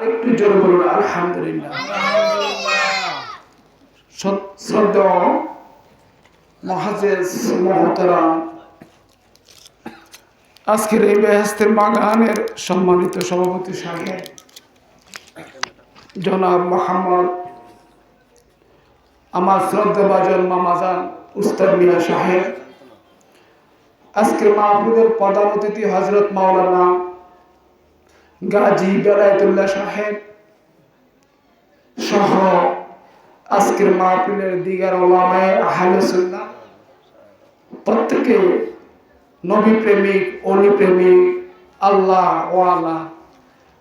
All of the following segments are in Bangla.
জোরে বলুন, আলহামদুলিল্লাহ। মহাজেজ মহতরাম। আজকের এই বেহেস্তের বাগানের সম্মানিত সভাপতি সাহেব, জনাব মোহাম্মদ আমার শ্রদ্ধাভাজন মামাজান উস্তাদ মিয়া সাহেব, আজকের মাহফুদের প্রধান অতিথি হজরত মাওলানা গাজী বেলায়তুল্লাহ সাহেব সহ আজকের মাহফিলের দিগার ওলামায় আহলে প্রত্যেকে নবী প্রেমিক অলি প্রেমিক আল্লাহ ওয়ালা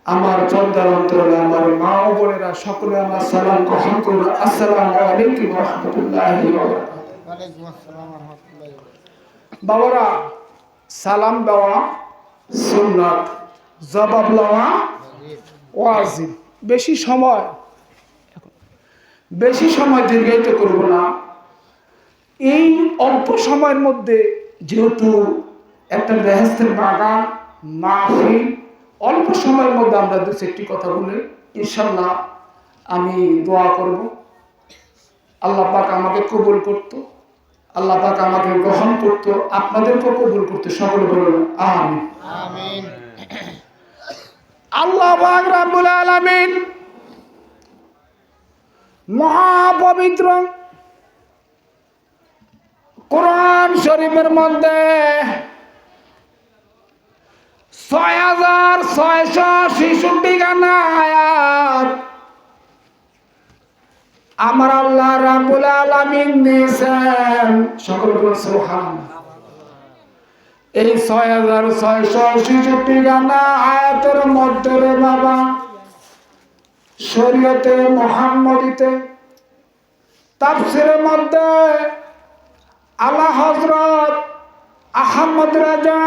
আমার চন্দ্র অন্তরে আমার মা ও বোনেরা সকলে আমার সালাম গ্রহণ করুন। আসসালামু আলাইকুম রহমতুল্লাহি রহমতুল্লাহ বাবারা সালাম দেওয়া সুন্নাত। জবাব লওয়া ওয়াজিব। বেশি সময় বেশি সময় দীর্ঘায়িত করব না। এই অল্প সময়ের মধ্যে যেহেতু একটা বেহেস্তের বাগান মাহফিল, অল্প সময়ের মধ্যে আমরা দু চারটি কথা বলে ইনশাল্লাহ আমি দোয়া করব। আল্লাহ পাক আমাকে কবুল করতো, আল্লাহ পাক আমাকে গ্রহণ করতো, আপনাদেরকেও কবুল করতো সকলে বলুন, আমিন। আমিন। আল্লাহ পাক রাব্বুল আলামিন মহাপবিত্র কোরআন শরীফের মধ্যে ছয় হাজার ছয়শো ছেষট্টি গানা আয়াত আমার আল্লাহ রাব্বুল আলামিন দিয়েছেন। সকল সুবহানাল্লাহ। এই ছয় হাজার ছয়শো ছেষট্টি গানা আয়াতের মধ্যে রে বাবা, শরীয়তে, মোহাম্মদিতে, তাফসিরের মধ্যে আল্লাহ হজরত আহমদ রাজা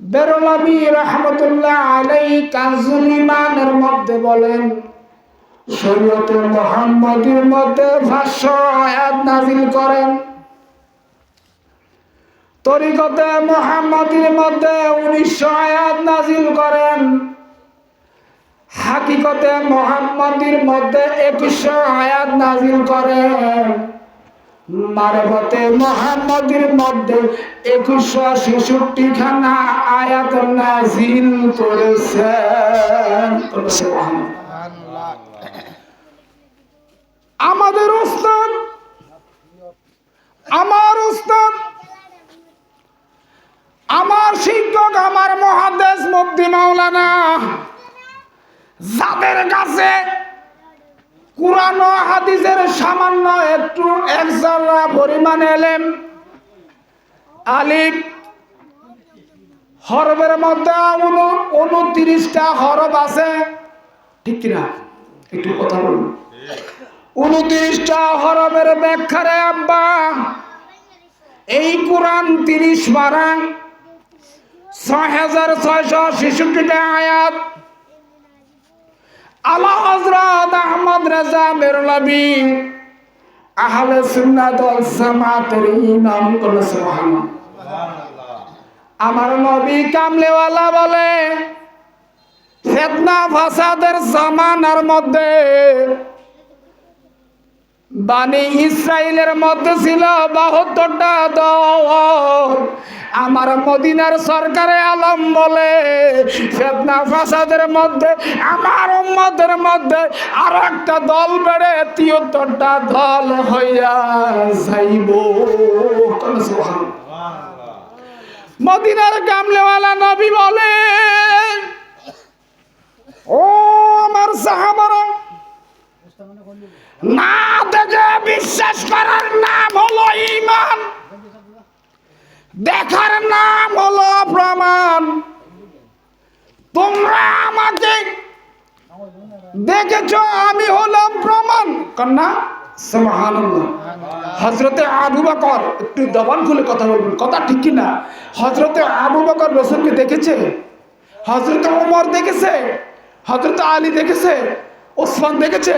বেরলামি রহমতুল্লাহ আলাই কাজুল ইমানের মধ্যে বলেন, শরীয়তে মোহাম্মদের মধ্যে ভাষ্য আয়াত নাজিল করেন। তরিকতে মোহাম্মদের মধ্যে উনিশশো আয়াত নাজিল করেন। হাকিকতে মোহাম্মদের মধ্যে একুশশো আয়াত নাজিল করেন। মারবতে মধ্যে একুশশো ছেষট্টি খানা আয়াত নাজিল করেছেন। আমাদের উস্তাদ, আমার উস্তাদ আমার শিক্ষক, আমার মহাদেশ মুক্তি মাওলানা, যাদের কাছে কোরআন হাদিসের সামান্য একটু একজালা পরিমাণ এলেম, আলিফ হরবের মধ্যে উন উনত্রিশটা হরফ আছে, ঠিক কিনা? একটু কথা বলুন। উনত্রিশটা হরফের ব্যাখ্যারে আব্বা, এই কোরআন তিরিশ বারা ছয় ছয়শো আয়াত। হজরত আহমদ আমার নবী কামলেওয়ালা বলে ফেতনা ফাসাদের জামানার মধ্যে বানি ইসরায়েলের মধ্যে ছিল, বাহাত্তরটা দল। আমার মদিনার সরকারে আলম বলে, ফেতনা ফাসাদের মধ্যে, আমার উম্মদের মধ্যে আর একটা দল বেড়ে তিয়াত্তরটা দল হইয়া যাইব। মদিনার কামলেওয়ালা নবী বলে, ও আমার সাহাবারা না দেখে বিশ্বাস করার নাম হলো ইমান। দেখার নাম হলো প্রমাণ। তোমরা আমাকে দেখেছ, আমি হলাম প্রমাণ। কন্যা হজরতে আবু বকর, একটু দবান খুলে কথা বলবেন, কথা ঠিক না? হজরতে আবু বকর রসুলকে দেখেছে? হজরত ওমর দেখেছে? হজরত আলী দেখেছে? ওসমান দেখেছে?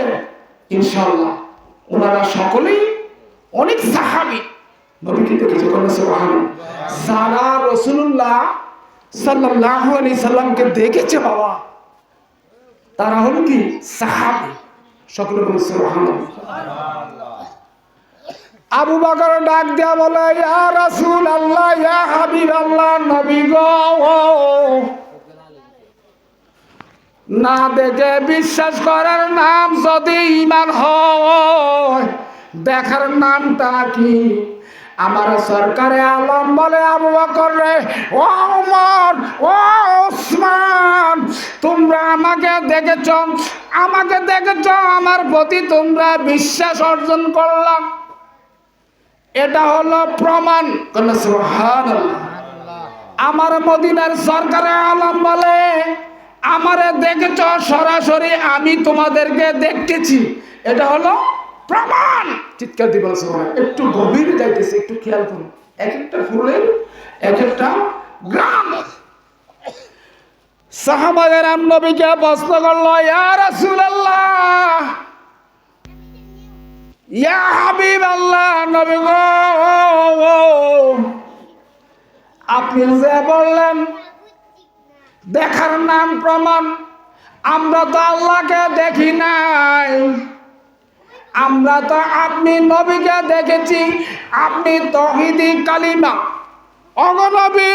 ইনশাল্লাহ ওনারা সকলেই অনেক সাহাবি। নবীকে দেখেছে যারা রাসূলুল্লাহ সাল্লাল্লাহু আলাইহি সাল্লামকে দেখেছে বাবা, তারা হলো কি? সাহাবি। সকলে বলে আবু বকর ডাক দিয়া বলে, ইয়া রাসূল আল্লাহ ইয়া হাবিব আল্লাহ নবী গো। না দেখে বিশ্বাস করার নাম যদি ইমান হয়, দেখার নামটা কি? আমার সরকারে আলম বলে আবু বকর রে, ও ওমর, ও ওসমান, তোমরা আমাকে দেখেছ আমাকে দেখেছ, আমার প্রতি তোমরা বিশ্বাস অর্জন করলাম এটা হলো প্রমাণ। আমার মদিনার সরকারে আলম বলে আমারে দেখেছ সরাসরি, আমি তোমাদেরকে দেখতেছি। এটা হলো প্রমাণ। চিৎকার ওরা। একটু গভীর যাইতেছে, একটু খেয়াল করুন এক একটা ফুলের, এক একটা গ্রাম। সাহাবাগের নবীকে প্রশ্ন করল, ইয়া রাসূলুল্লাহ, ইয়া হাবিব আল্লাহ নবী গো, আপনি যে বললেন দেখার নাম প্রমাণ। আমরা তো আল্লাহকে দেখি নাই। আমরা তো আপনি নবীকে দেখেছি। আপনি তহিদি কালিমা। অগনবী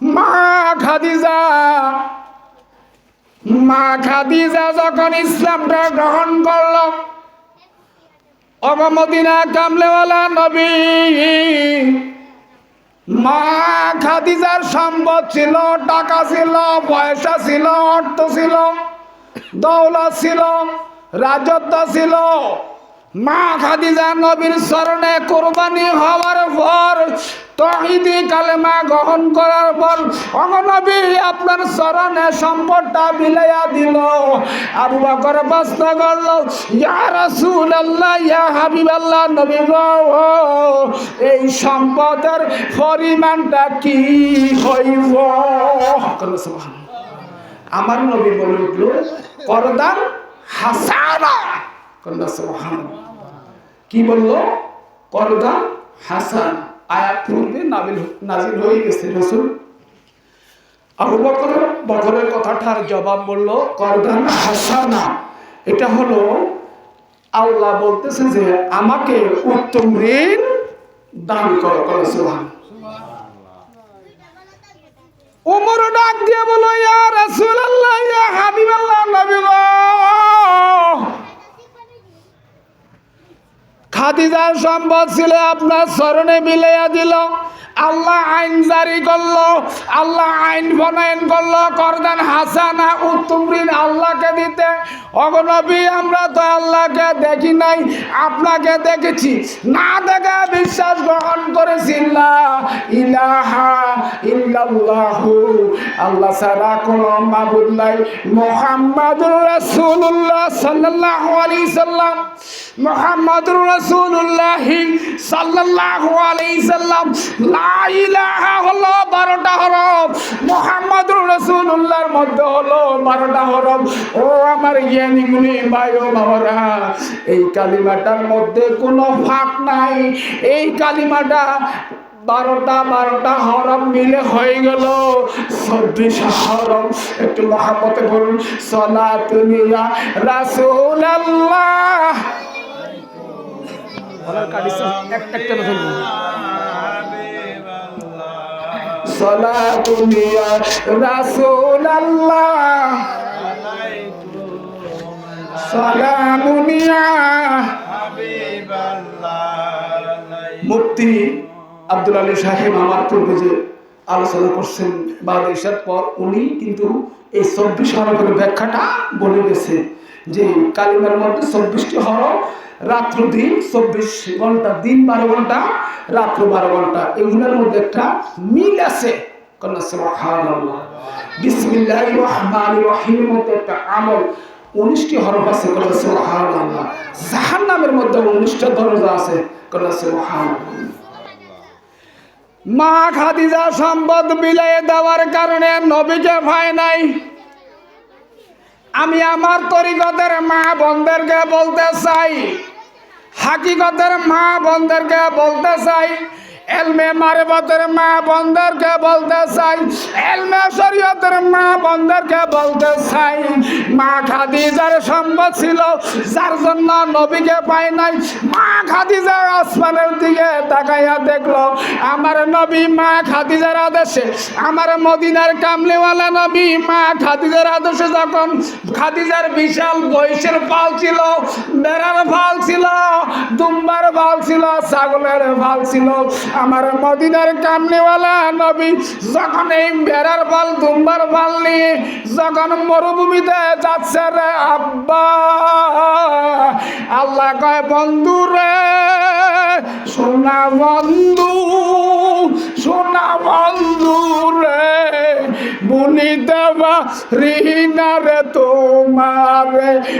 মা খাদিজা। মা খাদিজা যখন ইসলামটা গ্রহণ করল অগমদিনা কামলেওয়ালা নবী। মা খাদিজার সম্পদ ছিল টাকা ছিল পয়সা ছিল অর্থ ছিল দৌলত ছিল রাজত্ব ছিল। মা খাদিজা নবীর স্মরণে কোরবানি হওয়ার পর, তহিদি কালেমা গ্রহণ করার পর অগনবী আপনার স্মরণে সম্পদটা বিলাইয়া দিল। আবু বকর প্রশ্ন করল, ইয়া রাসূলুল্লাহ, ইয়া হাবিবাল্লাহ, নবী গো, এই সম্পদের পরিমাণটা কি হইব? আমার নবী বলে উঠল করদান হাসানা। কন্যা সুবহানাল্লাহ। কি বলল? করদান হাসান। আয়াত পূর্বে নাবিল নাজিল হয়ে গেছে রসুল। আবু বকর বকরের কথাটার জবাব বলল করদান হাসানা এটা হলো, আল্লাহ বলতেছে যে, আমাকে উত্তম ঋণ দান করো করো সুবহানাল্লাহ। উমর ডাক দিয়ে বলো ইয়া রাসূলুল্লাহ, ইয়া হাবিবাল্লাহ, নবী গো খাদিজার সম্পদ ছিল, আপনার স্মরণে মিলাইয়া দিল। আল্লাহ আইন জারি করল, আল্লাহ আইন বনায়ন করল, করদান হাসানা উত্তম ঋণ আল্লাহকে দিতে। অগনবী আমরা তো আল্লাহকে দেখি নাই, আপনাকে দেখেছি। না দেখে বিশ্বাস গ্রহণ করেছি ইলাহা আল্লাহ ছাড়া কোনো মাবুদ মুহাম্মাদুর রাসূলুল্লাহ সাল্লাল্লাহু সাল্লাম। মুহাম্মাদুর রাসূলুল্লাহ সাল্লাল্লাহু আলাইহি সাল্লাম, লা ইলাহা হলো 12টা হরফ। মুহাম্মাদুর রাসূলুল্লাহর মধ্যে হলো 12টা হরফ। ও আমার জ্ঞানী গুণী ভাই ও বাবারা, এই কালিমাটার মধ্যে কোনো ফাঁক নাই। এই কালিমাটা বারোটা বারোটা হরম মিলে হয়ে গেল। চব্বিশ হরম একটু মহাপতে বলুন সলা আল্লাহ মুফতি আব্দুল আলী সাহেব আমার পূর্বে যে আলোচনা করছেন বাংলাদেশের পর, উনি কিন্তু এই চব্বিশ হরফের ব্যাখ্যাটা বলে গেছে যে কালিমার মধ্যে চব্বিশটি হরফ রাত্র দিন চব্বিশ ঘণ্টা, দিন বারো ঘণ্টা, রাত্র বারো ঘণ্টা, এগুলোর মধ্যে একটা মিল আছে। একটা জাহান্নামের মধ্যে মা খাদিজা সম্পদ বিলাই দেওয়ার কারণে নবীকে ভয় নাই। আমি আমার তরিকতের মা বন্ধেরকে বলতে চাই। হাকিকতের মা বন্ধেরকে বলতে চাই। এলমে মারেবতের মা বন্ধরকে বলতে চাই। এলমে শরীয়তের মা বন্ধরকে বলতে চাই। মা খাদিজার সম্পদ ছিল, যার জন্য নবীকে পায় নাই। মা খাদিজার আসমানের দিকে তাকাইয়া দেখল, আমার নবী মা খাদিজার আদেশে, আমার মদিনার কামলিওয়ালা নবী মা খাদিজার আদেশে যখন খাদিজার বিশাল বয়সের পাল ছিল, বেড়ার ভালো ছিল, দুম্বার ভালো ছিল, ছাগলের ভালো ছিল আমার মদিনার কামনেওয়ালা নবী যখন এই বেড়ার বল, দুম্বার বল নিয়ে যখন মরুভূমিতে যাচ্ছে রে আব্বা, আল্লাহ কয়, বন্ধু রে, সোনা বন্ধু সোনা বন্ধু রে। বুনি দেবা রিনা রে তোমার।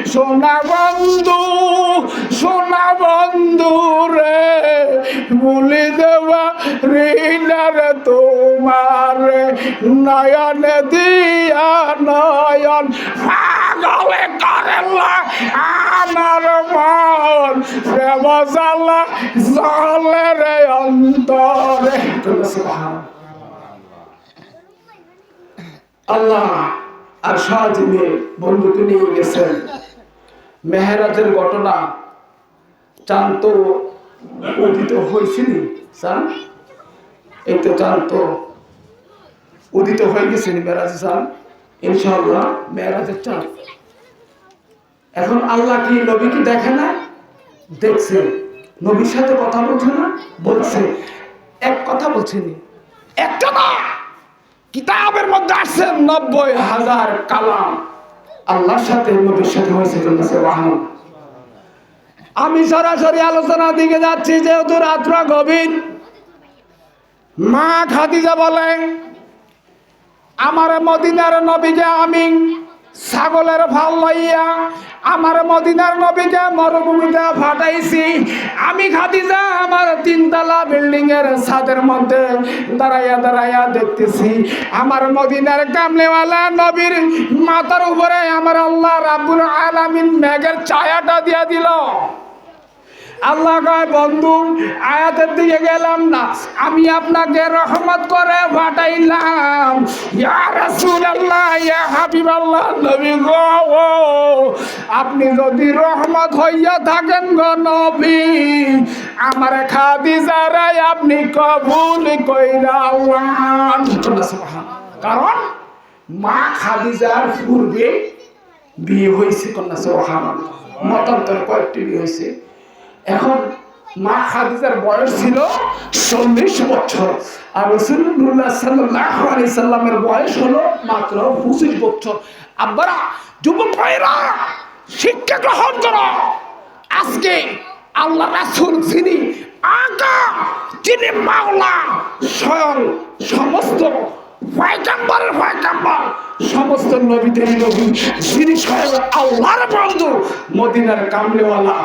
সোনা বন্ধু সোনা বন্ধু রে। বুলি দেবা রিনা রে তোমার। নয়নে দিয়া নয়ন, পাগলে করেলা আমার মন। প্রেম জ্বালা অন্তরে। আল্লাহ, আর সাহায্যে বন্ধুকে নিয়ে গেছেন। মেহেরাজের ঘটনা উদিত হয়েছিল উদিত হয়ে গেছেন ইনশাআল্লাহ মেয়েরাজের চান এখন আল্লাহ কি নবী কি দেখে না? দেখছে। নবীর সাথে কথা বলছে না? বলছে। এক কথা বলছেনি একটা না! কিতাবের মধ্যে আসছে নব্বই হাজার কালাম আল্লাহর সাথে নবীর সাথে হয়েছে। আমি সরাসরি আলোচনা দিকে যাচ্ছি, যেহেতু রাত্রা গভীর মা খাদিজা বলেন, আমার মদিনার নবীকে আমি ছাগলের ভালো লইয়া আমার মদিনার নবীকে মরুভূমিতে ফাটাইছি। আমি খাদিজা, আমার তিনতলা বিল্ডিং এর ছাদের মধ্যে দাঁড়াইয়া দাঁড়াইয়া দেখতেছি। আমার মদিনার কামলেওয়ালা নবীর মাথার উপরে আমার আল্লাহ রাবুল আলামিন মেঘের ছায়াটা দিয়া দিল। আল্লাহ কয় বন্ধু আয়াতের দিকে গেলাম না। আমি আপনাকে রহমত করে পাঠাইলাম। ইয়া রাসূলুল্লাহ ইয়া হাবিবাল্লাহ নবী গো। আপনি যদি রহমত হইয়া থাকেন গো নবী আমার খাদিজারাই আপনি কবুল কইরা কারণ মা খাদিজার পূর্বে বিয়ে হয়েছে কন্যা সোহান মতান্তর কয়েকটি বিয়ে হয়েছে এখন মা খাদিজার বয়স ছিল চল্লিশ বছর আর রসুল্লাহ সাল্লাহ সাল্লামের বয়স হলো মাত্র পঁচিশ বছর। আব্বারা, যুবক ভাইরা শিক্ষা গ্রহণ করো। আজকে আল্লাহ রাসুল যিনি আকা যিনি মাওলা, স্বয়ং সমস্ত পয়গাম্বরের পয়গাম্বর, সমস্ত নবীদের নবী, যিনি স্বয়ং আল্লাহর বন্ধু, মদিনার কামলেওয়ালা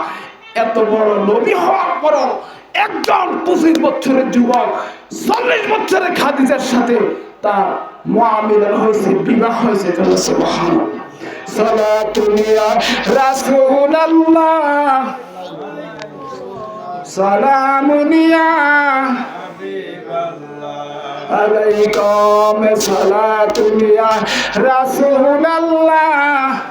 এত বড় নবী হওয়ার পর একজন পঁচিশ বছরের যুবক, চল্লিশ বছরের খাদিজার সাথে তার মহামিলন হয়েছে, বিবাহ হয়েছে সালামুনিয়া। আলাইকুম সালাতুলিয়া রাসূলুল্লাহ।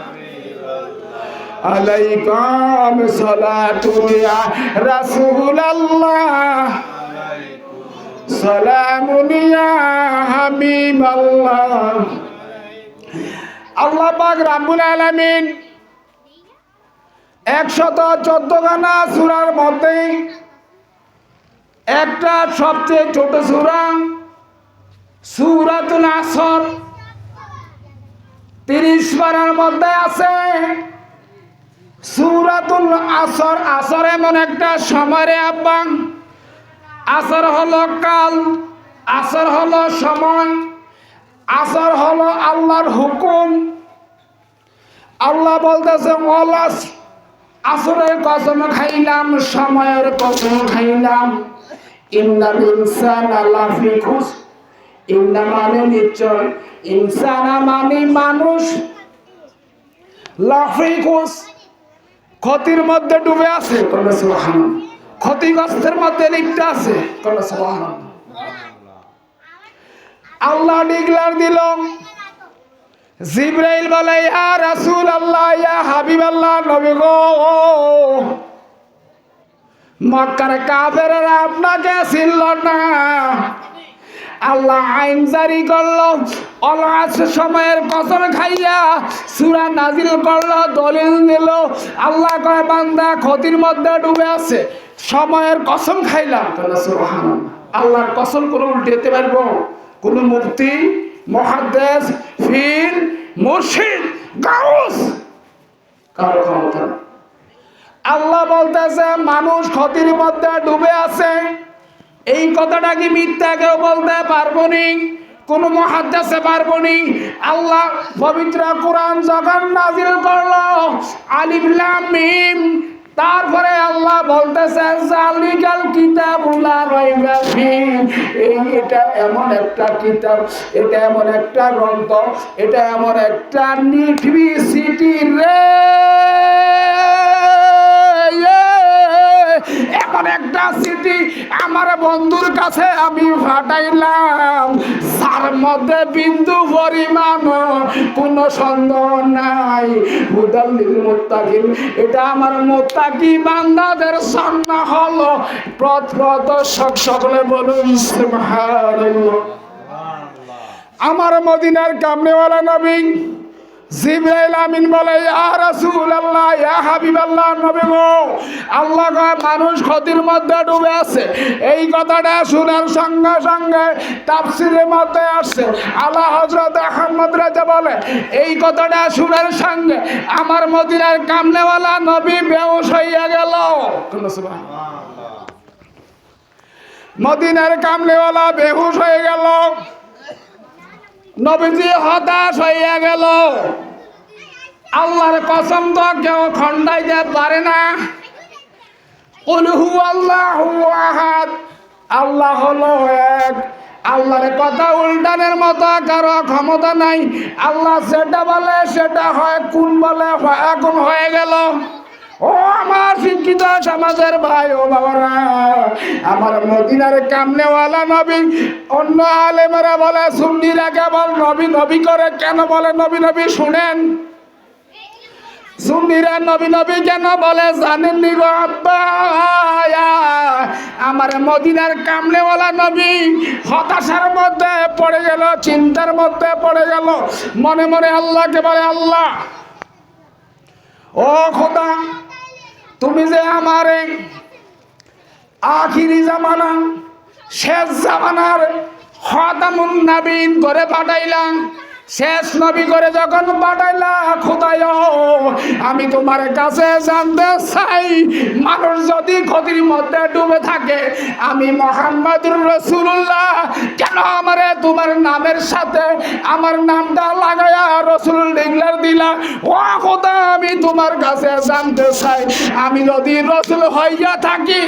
আলাইকুম সালাতুলিয়া রাসূলুল্লাহ। সালামুনিয়া হাবিবাল্লাহ। আল্লাহ পাক রাব্বুল আলামিন একশত চোদ্দ গানা সুরার মধ্যে একটা সবচেয়ে ছোট সুরা সুরাতুল আসর। তিরিশ পারার মধ্যে আছে। সুরাতুল আসর আসর এমন একটা সময় আব্বা। আসর হলো কাল, আসর হলো সময়, আসর হলো আল্লাহর হুকুম। আল্লাহ বলতেছে অলাস আসরের কসম খাইলাম, সময়ের কসম খাইলাম। ইন্নাল ইনসান লাফি খুশ ইন্না মানে নিশ্চয়। ইনসানা মানে মানুষ। লাফি ক্ষতির মধ্যে ডুবে আছে। ক্ষতিগ্রস্তের মধ্যে লিপ্ত আছে। আল্লাহ ডিক্লার দিল। জিব্রাইল বলে ইয়া রাসূল আল্লাহ ইয়া হাবিব আল্লাহ নবী গো! মক্কার কাফেররা আপনাকে ছিল না। আল্লাহ আইন জারি করল অলাস সময়ের কসম খাইয়া সুরা নাজিল করল, দলিল দিল আল্লাহ কয়, বান্দা, ক্ষতির মধ্যে ডুবে আছে। সময়ের কসম খাইলাম আল্লাহর কসম কোনো উল্টেতে পারব? কোন মুফতি মহাদ্দেশ ফির মুর্শিদ, গাউস? কারও ক্ষমতা আল্লাহ বলতেছে, মানুষ ক্ষতির মধ্যে ডুবে আছে। এই কথাটা কি মিথ্যা কেউ বলতে পারব নি? কোন মহাদ্দেশে পারব নি? আল্লাহ পবিত্র কোরআন যখন নাজিল করল, আলিফ লাম মিম, তারপরে আল্লাহ বলতেছে, জালিকাল কিতাবুলা রাইবা এই এটা এমন একটা কিতাব, এটা এমন একটা গ্রন্থ, এটা এমন একটা নিঠবি সিটি রে। এমন একটা সিটি আমার বন্ধুর কাছে আমি ফাটাইলাম যার মধ্যে বিন্দু পরিমাণ কোনো সন্দেহ নাই। হুদাল্লিল মুত্তাকিন এটা আমার মুত্তাকি বান্দাদের জন্য হলো। পথ প্রদর্শক সকলে বলুন সুবহানাল্লাহ। আমার মদিনার কামনেওয়ালা নবী জিব্রাইল আমিন বলে, ইয়া রাসূলুল্লাহ, ইয়া হাবিবাল্লাহ, নবী গো, আল্লাহ কয় মানুষ ক্ষতির মধ্যে ডুবে আছে। এই কথাটা শোনার সঙ্গে সঙ্গে তাফসিরের মধ্যে আসছে। আল্লাহ হযরত আহমদ রাজা বলে, এই কথাটা শোনার সঙ্গে আমার মদিনার কামনেওয়ালা নবী বেহুশ হইয়া গেল। মদিনার কামনেওয়ালা বেহুশ হয়ে গেল। নবীজি হতাশ হইয়া গেল। আল্লাহর কসম তো কেউ খন্ডাইতে পারে না। আল্লাহ আল্লাহ হলো এক। আল্লাহর কথা উল্টানের মতো কারও ক্ষমতা নাই। আল্লাহ সেটা বলে, সেটা হয় কোন বলে এখন হয়ে গেল। ও আমার শিক্ষিত সমাজের ভাই ও বাবারা, আমার মদিনার কামনেওয়ালা নবী, অন্য আলেমেরা বলে, সুন্নিরা কেবল নবী নবী করে কেন বলে? নবী নবী শুনেন। সুন্নিরা নবী নবী কেন বলে জানেননি গো আমার মদিনার কামনেওয়ালা নবী হতাশার মধ্যে পড়ে গেল, চিন্তার মধ্যে পড়ে গেল। মনে মনে আল্লাহকে বলে, আল্লাহ, ও খোদা তুমি যে আমারে আখিরি জামানা শেষ জামানার হতামুন নাবিন করে পাঠাইলাম শেষ নবী করে যখন পাঠাইলা খোদায় আমি তোমার কাছে জানতে চাই, মানুষ যদি ক্ষতির মধ্যে ডুবে থাকে, আমি মোহাম্মদুর রসুল্লাহ কেন আমারে তোমার নামের সাথে আমার নামটা লাগায়া রসুল ডিগলার দিলা? ও খোদা, আমি তোমার কাছে জানতে চাই, আমি যদি রসুল হইয়া থাকি,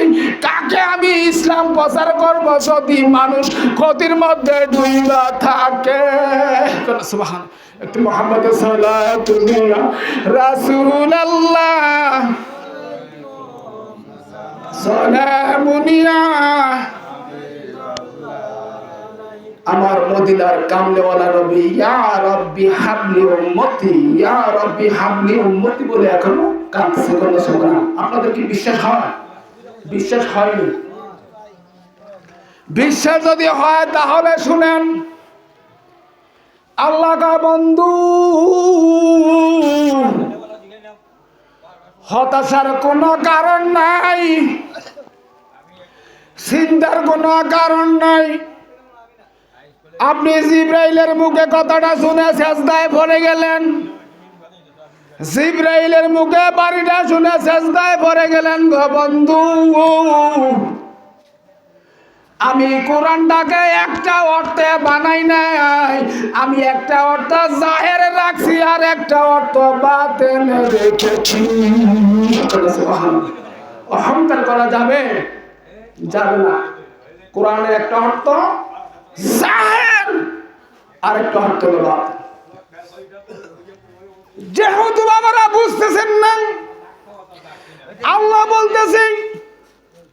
কাকে আমি ইসলাম প্রচার করব যদি মানুষ ক্ষতির মধ্যে ডুইবা থাকে? সুবহান একটু মোহাম্মদ রাসূলুল্লাহ। সালামুনিয়া। আমার মদিনার কামলেওয়ালা নবী, ইয়া রব্বি হাবলি উম্মতি, ইয়া রব্বি হাবলি উম্মতি বলে এখনও কাঁদছে কোনো সুবহান আপনাদের কি বিশ্বাস হয়? বিশ্বাস হয়নি? বিশ্বাস যদি হয় তাহলে শুনেন। আল্লাহ কা বন্ধু। হতাশার কোনো কারণ নাই। চিন্তার কোনো কারণ নাই। আপনি জিব্রাইলের মুখে কথাটা শুনে শেষদায় পড়ে গেলেন। জিব্রাইলের মুখে বাড়িটা শুনে শেষদায় পড়ে গেলেন বন্ধু। আমি কোরআনটাকে একটা অর্থে বানাই নাই। আমি একটা অর্থ জাহের রাখছি আর একটা অর্থ বাতেনে রেখেছি। অহংকার করা যাবে? যাবে না। কোরআনের একটা অর্থ জাহের আর একটা অর্থ হলো যেহেতু বাবারা বুঝতেছেন না, আল্লাহ বলতেছেন ইন্নাল ইনসানা লাফি খুস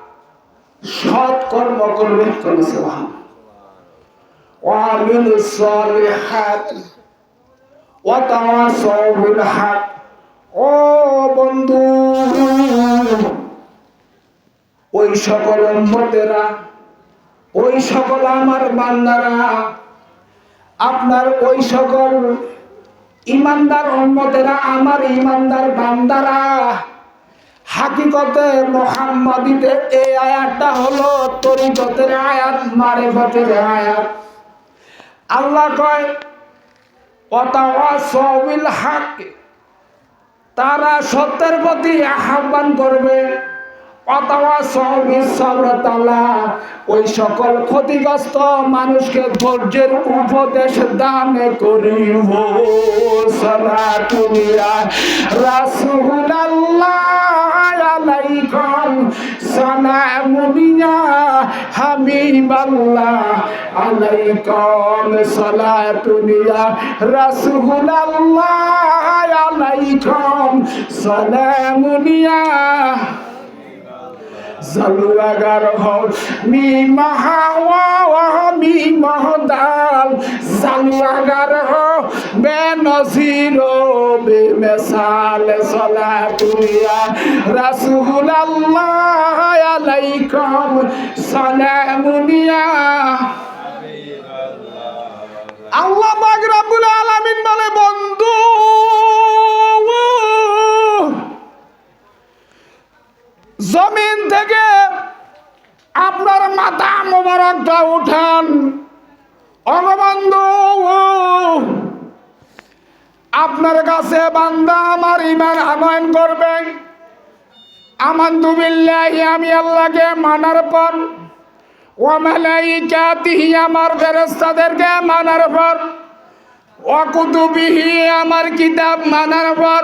সৎ কর্ম করবে তোমরা সুবহান ওয়া আমিলুস সলিহাত ওয়া তাওয়াসাউ ও বন্ধু, ওই সকল উম্মতেরা, ওই সকল আমার বান্দারা, আপনার ওই সকল ইমানদার উম্মতেরা, আমার ইমানদার বান্দারা হাকিকতে মোহাম্মদীতে এই আয়াতটা হলো তরিকতের আয়াত, মারেফতের আয়াত। আল্লাহ কয় অতাওয়াসবিল হাক তারা সত্যের প্রতি আহ্বান করবে। অথবা সবিসরতালা ওই সকল ক্ষতিগ্রস্ত মানুষকে ধৈর্যের উপদেশ দান করিব। সলাতুলিয়া রাসূলুল্লাহ আলাইকুম সালামুনিয়া হাবিবাল্লাহ আলাইকুম সালাতুলিয়া রাসূলুল্লাহ আলাইকুম সালামুনিয়া জালুয়াগার হও মি মাহাওয়া মি মহদাল জালুয়াগার হও বে নজির বে মেসাল সালাতুয়া রাসূলুল্লাহ আলাইকুম। সালামুনিয়া। আল্লাহ পাক রব্বুল আলামিন বলে, বন্ধু জমিন থেকে আপনার মাথা মোবারকটা উঠান। অগবন্ধু আপনার কাছে বান্দা আমার ইমান আনয়ন করবে। আমান্তু বিল্লাহি আমি আল্লাহকে মানার পর ও মালাইকাতিহি, আমার ফেরেশতাদেরকে মানার পর ও কুতুবিহি, আমার কিতাব মানার পর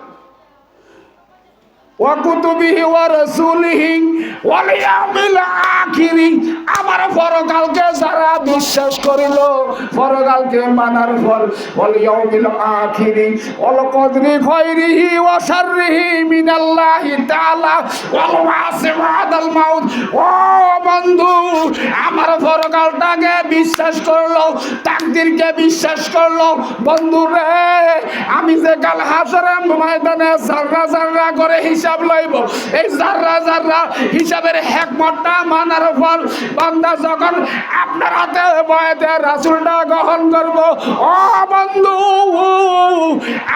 রাসূলিহি ওয়াল ইয়াউমিল আখিরি। আমার পরকালকে যারা বিশ্বাস করিল পরকালকে মানার পর ওয়াল ইয়াউমিল আখিরি। ওয়াল কদরি খাইরিহি ওয়া শাররিহি মিনাল্লাহি তাআলা ওয়াল ওয়াসি বাদাল মাউত। ও বন্ধু, আমার পরকালটাকে বিশ্বাস করল, তাকদিরকে বিশ্বাস করল। বন্ধু রে, আমি যে কাল হাসরে ময়দানে জাররা জাররা করে হিসাব লইব। এই জাররা জাররা হিসাবের হেকমতটা মানার পর বান্দা যখন আপনার হাতে বয়াতে রাসূলটা গ্রহণ করব, ও বন্ধু,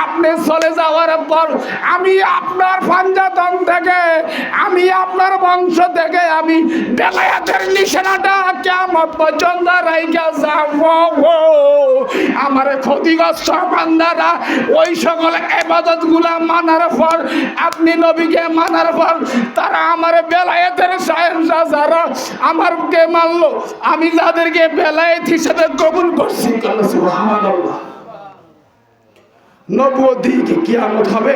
আপনি চলে যাওয়ার পর আমি আপনার পাঞ্জাতন থেকে, আমি আপনার বংশ থেকে আমি বেলায়াতের নিশানাটা কেমন পর্যন্ত রাইকা যাব। আমার ক্ষতিগ্রস্ত বান্দারা ওই সকল এবাদত মানার পর আপনি নবীকে মানার পর তারা আমার বেলায়েতের যারা আমারকে মানলো। আমি বেলায়েত হিসেবে কবুল করছি। কিয়ামত হবে?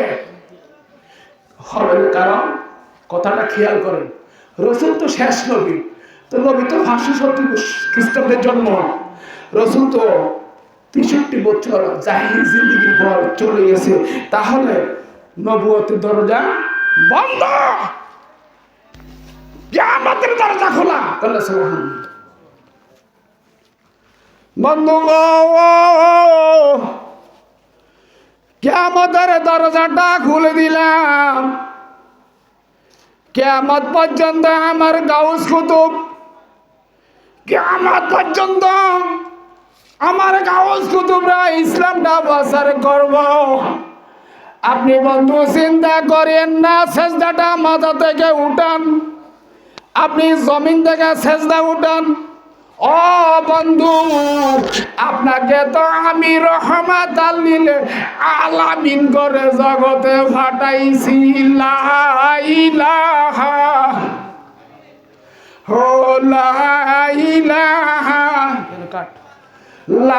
হবে কারণ কথাটা খেয়াল করেন, রসুল তো শেষ নবী, তো নবী তো পাঁচশো সত্তর খ্রিস্টাব্দের জন্ম। রসুল তো তেষট্টি বছর জাহির জিন্দিগির পর চলে গেছে। তাহলে নবুয়তের দরজা বন্ধ! কিয়ামতের দরজা খোলা। তাহলে সুবহানাল্লাহ। বন্ধু কেমতের দরজাটা খুলে দিলাম। কেমত পর্যন্ত আমার গাউস কুতুব। কেমত পর্যন্ত আমার গাউস কুতুবরা ইসলামটা প্রচার করব। আপনি বন্ধু চিন্তা করেন না, সেজদাটা মাথা থেকে উঠান। আপনি জমিন থেকে সেজদা উঠান। ও বন্ধু, আপনাকে তো আমি রহমাত আল্লিলে আলামিন করে জগতে ফাটাইছি লা ইলাহা, ও লা ইলাহা, লা